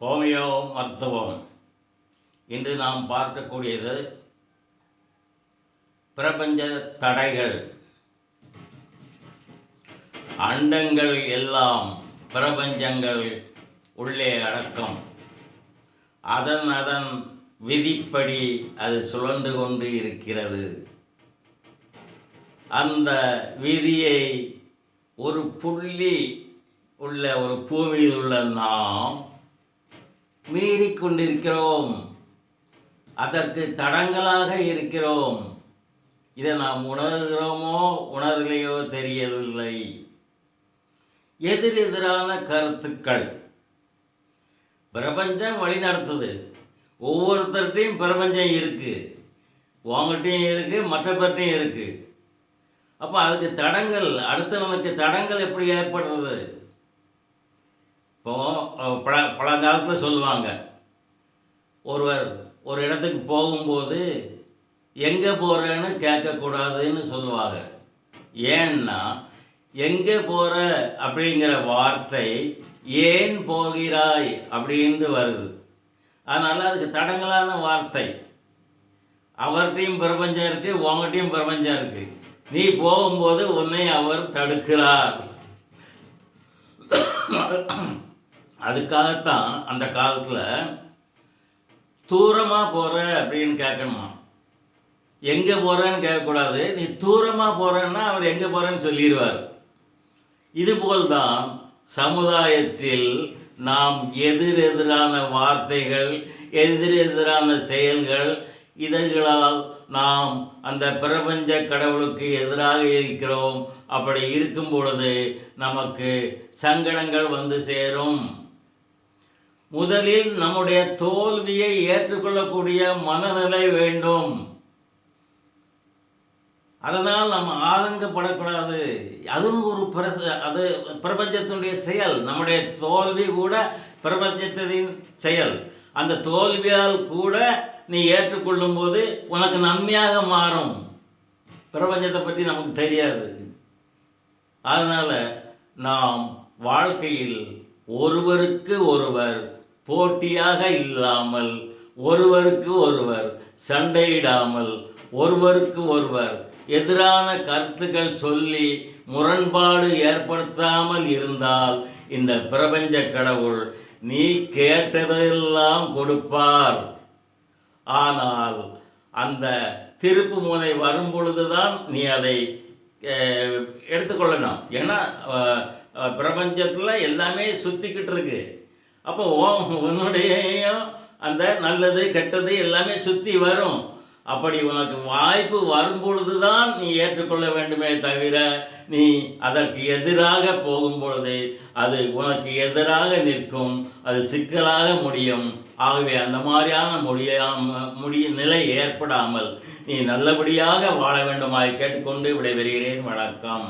Homeo மருத்துவம் இன்று நாம் பார்க்கக்கூடியது பிரபஞ்ச தடைகள். அண்டங்கள் எல்லாம் பிரபஞ்சங்கள் உள்ளே அடக்கம். அதன் அதன் விதிப்படி அது சுழன்று கொண்டு இருக்கிறது. அந்த விதியை ஒரு புள்ளி உள்ள ஒரு பூமியில் உள்ள நாம் மீறிக்கொண்டிருக்கிறோம். அதற்கு தடங்களாக இருக்கிறோம். இதை நாம் உணர்கிறோமோ உணர்லையோ தெரியவில்லை. எதிரெதிரான கருத்துக்கள். பிரபஞ்சம் வழி நடத்துது. ஒவ்வொருத்தர்கிட்டையும் பிரபஞ்சம் இருக்குது உங்கள்கிட்டையும் இருக்குது மற்றவர்கிட்டையும் இருக்குது அப்போ அதுக்கு தடங்கள் அடுத்தவனுக்கு தடங்கள் எப்படி ஏற்படுறது? இப்போ பழ பழங்காலத்தில் சொல்லுவாங்க. ஒருவர் ஒரு இடத்துக்கு போகும்போது எங்கே போகிறேன்னு கேட்கக்கூடாதுன்னு சொல்லுவாங்க. ஏன்னா எங்கே போகிற அப்படிங்கிற வார்த்தை ஏன் போகிறாய்? அப்படின்னு வருது. அதனால் அதுக்கு தடங்கலான வார்த்தை. அவர்கிட்டையும் பிரபஞ்சம் இருக்குது உங்ககிட்டையும் பிரபஞ்சம் இருக்குது நீ போகும்போது உன்னை அவர் தடுக்கிறார். அதுக்காகத்தான் அந்த காலத்தில் தூரமாக போகிற அப்படின்னு கேட்கணுமா எங்கே போகிறேன்னு கேட்கக்கூடாது நீ தூரமாக போகிறேன்னா அவர் எங்கே போகிறேன்னு சொல்லிடுவார். இதுபோல் தான் சமுதாயத்தில் நாம் எதிரெதிரான வார்த்தைகள் எதிரெதிரான செயல்கள் இதழ்களால் நாம் அந்த பிரபஞ்ச கடவுளுக்கு எதிராக இருக்கிறோம். அப்படி இருக்கும் பொழுது நமக்கு சங்கடங்கள் வந்து சேரும். முதலில் நம்முடைய தோல்வியை ஏற்றுக்கொள்ளக்கூடிய மனநிலை வேண்டும். அதனால் நம்ம ஆதங்கப்படக்கூடாது. அதுவும் ஒரு பிரச அது பிரபஞ்சத்தினுடைய செயல். நம்முடைய தோல்வி கூட பிரபஞ்சத்தின் செயல். அந்த தோல்வியால் கூட நீ ஏற்றுக்கொள்ளும் போது உனக்கு நன்மையாக மாறும். பிரபஞ்சத்தை பற்றி நமக்கு தெரியாது. அதனால் நாம் வாழ்க்கையில் ஒருவருக்கு ஒருவர் போட்டியாக இல்லாமல் ஒருவருக்கு ஒருவர் சண்டையிடாமல் ஒருவருக்கு ஒருவர் எதிரான கருத்துக்கள் சொல்லி முரண்பாடு ஏற்படுத்தாமல் இருந்தால் இந்த பிரபஞ்ச கடவுள் நீ கேட்டதெல்லாம் கொடுப்பார். ஆனால் அந்த திருப்பு முனை வரும் பொழுதுதான் நீ அதை எடுத்துக்கொள்ளணும். ஏன்னா பிரபஞ்சத்தில் எல்லாமே சுற்றிக்கிட்டு இருக்கு. அப்போ உன்னுடைய உன்னுடையும் அந்த நல்லது கெட்டது எல்லாமே சுற்றி வரும். அப்படி உனக்கு வாய்ப்பு வரும் பொழுது தான் நீ ஏற்றுக்கொள்ள வேண்டுமே தவிர நீ அதற்கு எதிராக போகும் பொழுது அது உனக்கு எதிராக நிற்கும். அது சிக்கலாக முடியும். ஆகவே அந்த மாதிரியான முடியாம முடிய நிலை ஏற்படாமல் நீ நல்லபடியாக வாழ வேண்டுமாய் கேட்டுக்கொண்டு விடைபெறுகிறேன். வணக்கம்.